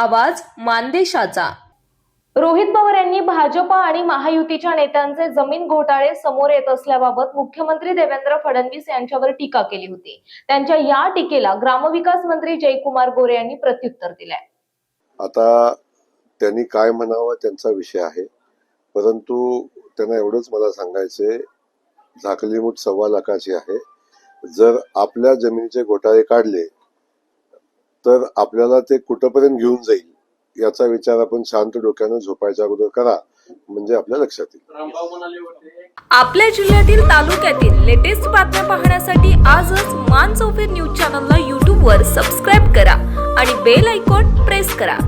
आवाज मानदेशाचा. रोहित पवार यांनी भाजप आणि महायुतीच्या नेत्यांचे जमीन घोटाळे समोर येत असल्याबाबत मुख्यमंत्री देवेंद्र फडणवीस यांच्यावर टीका केली होती. त्यांच्या या टीकेला ग्रामविकास मंत्री जयकुमार गोरे यांनी प्रत्युत्तर दिलंय. आता त्यांनी काय म्हणावं त्यांचा विषय आहे. परंतु त्यांना एवढंच मला सांगायचंय झाकली मूठ सव्वा लाखाची आहे. जर आपल्या जमिनीचे घोटाळे काढले तर आपल्याला ते कुठंपर्यंत घेऊन जाईल याचा विचार आपण शांत डोक्यानं झोपायच्या अगोदर करा म्हणजे आपल्या लक्षात येईल. आपल्या जिल्ह्यातील तालुक्यातील लेटेस्ट बातम्या पाहण्यासाठी आजच मान चौफेर न्यूज चॅनलला यूट्यूबवर सबस्क्राईब करा आणि बेल आयकॉन प्रेस करा.